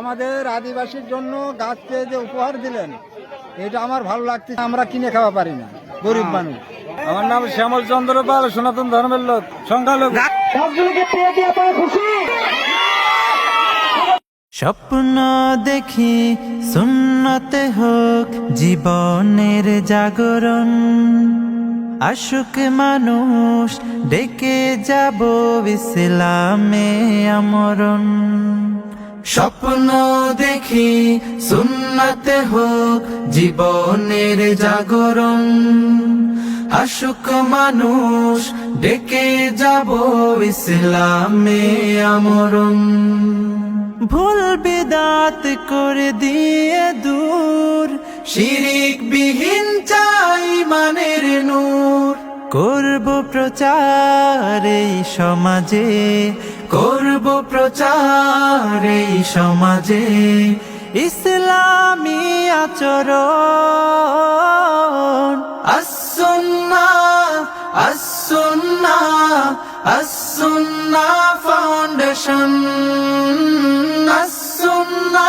আমাদের আদিবাসীর জন্য গাছকে যে উপহার দিলেন এটা আমার ভালো লাগছে আমরা কিনে খাওয়া পারি না গরিব মানুষ। আমার নাম শ্যামল চন্দ্র পাল সনাতন ধর্মের লোক সংখ্যালঘু। স্বপ্ন দেখি সুন্নতে হোক জীবনের জাগরণ। আশুক মানুষ ডেকে যাব ইসলামে আমরণ। স্বপ্ন দেখি, সুন্নতে হোক, জীবনের জাগরণ। আশুক মানুষ ডেকে যাব ইসলামে আমরণ। ভুল বেদাত করে দিয়ে দূর, শিরিক বিহীন চাই মানের নূর। করব প্রচার এই সমাজে করব প্রচার এই সমাজে ইসলামী আচরণ। আসুন্না আসুন্না আসুন্না ফাউন্ডেশন আসুন্না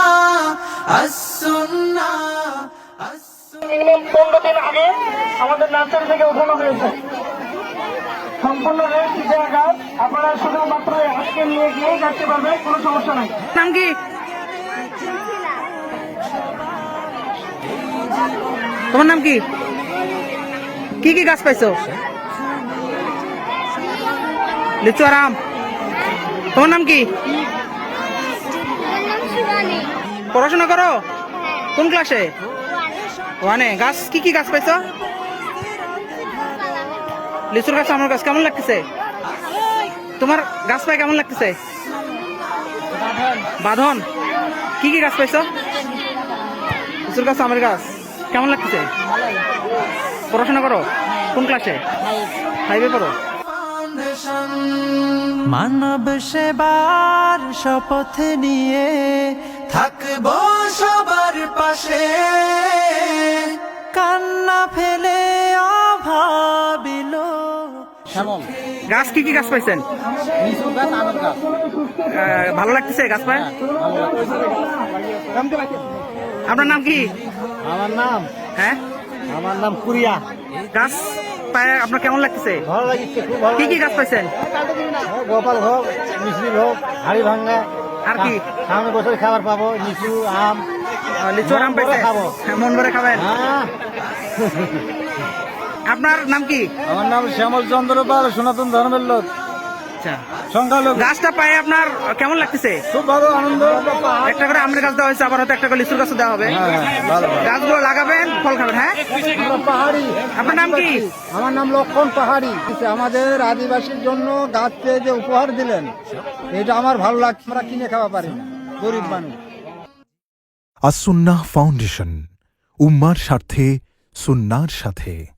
আসুন্না আগে আমাদের নার্সারি থেকে উঠানো হয়েছে। তোমার নাম কি? কি কি গাছ পাইছো? লিচু আর আম। তোমার নাম কি? পড়াশোনা করো? কোন ক্লাসে? ওয়ানে। গাছ কি কি গাছ পাইছো? লিচুর গাছ, আমার গাছ কেমন লাগতেছে? তোমার গাছ পাই কেমন লাগতেছে? বাঁধন। কি কি গাছ পাইছো? লিচুর গাছ, আমার গাছ, কেমন লাগতেছে? পড়াশোনা করো? কোন ক্লাসে ফাইভে পড়ো। মানব সেবার শপথ নিয়ে থাকব সবার পাশে। গাছ কি কি গাছ পাইছেন? ভালো লাগতেছে গাছ পায়? আপনার নাম কি? আমার নাম? হ্যাঁ? আমার নাম কুরিয়া। গাছ পায় আপনার কেমন লাগতেছে? ভালো লাগছে খুব কি কি গাছ পাইছেন? গোপাল হোক মিশ্রি হোক হাড়ি ভাঙ্গা আর কি? সামনে বছর খাবার পাবো লিচু আম। লিচু আম মন ভরে খাব। হ্যাঁ, মন ভরে খাবেন? হ্যাঁ। আপনার নাম কি? আমার নাম শ্যামল চন্দ্র পাল সনাতন ধর্মের লোক। আচ্ছা। সংখ্যালঘু। গাছটা পায়ে আপনার কেমন লাগতেছে? খুব ভালো আনন্দ। একটা করে আমের গাছ দেওয়া হয়েছে আবার হয়তো একটা করে লিচুর গাছ দেওয়া হবে। হ্যাঁ, হ্যাঁ, ভালো, ভালো। গাছগুলো লাগাবেন ফল খাবেন হ্যাঁ? পাহাড়ি। আপনার নাম কি? আমার নাম লক্ষণ পাহাড়ি। আমাদের আদিবাসীর জন্য গাছকে যে উপহার দিলেন এটা আমার ভালো লাগছে। আমরা কিনে খাওয়া পারি না গরিব মানুষ। আসুন্নাহ ফাউন্ডেশন উম্মার স্বার্থে সুন্নার সাথে।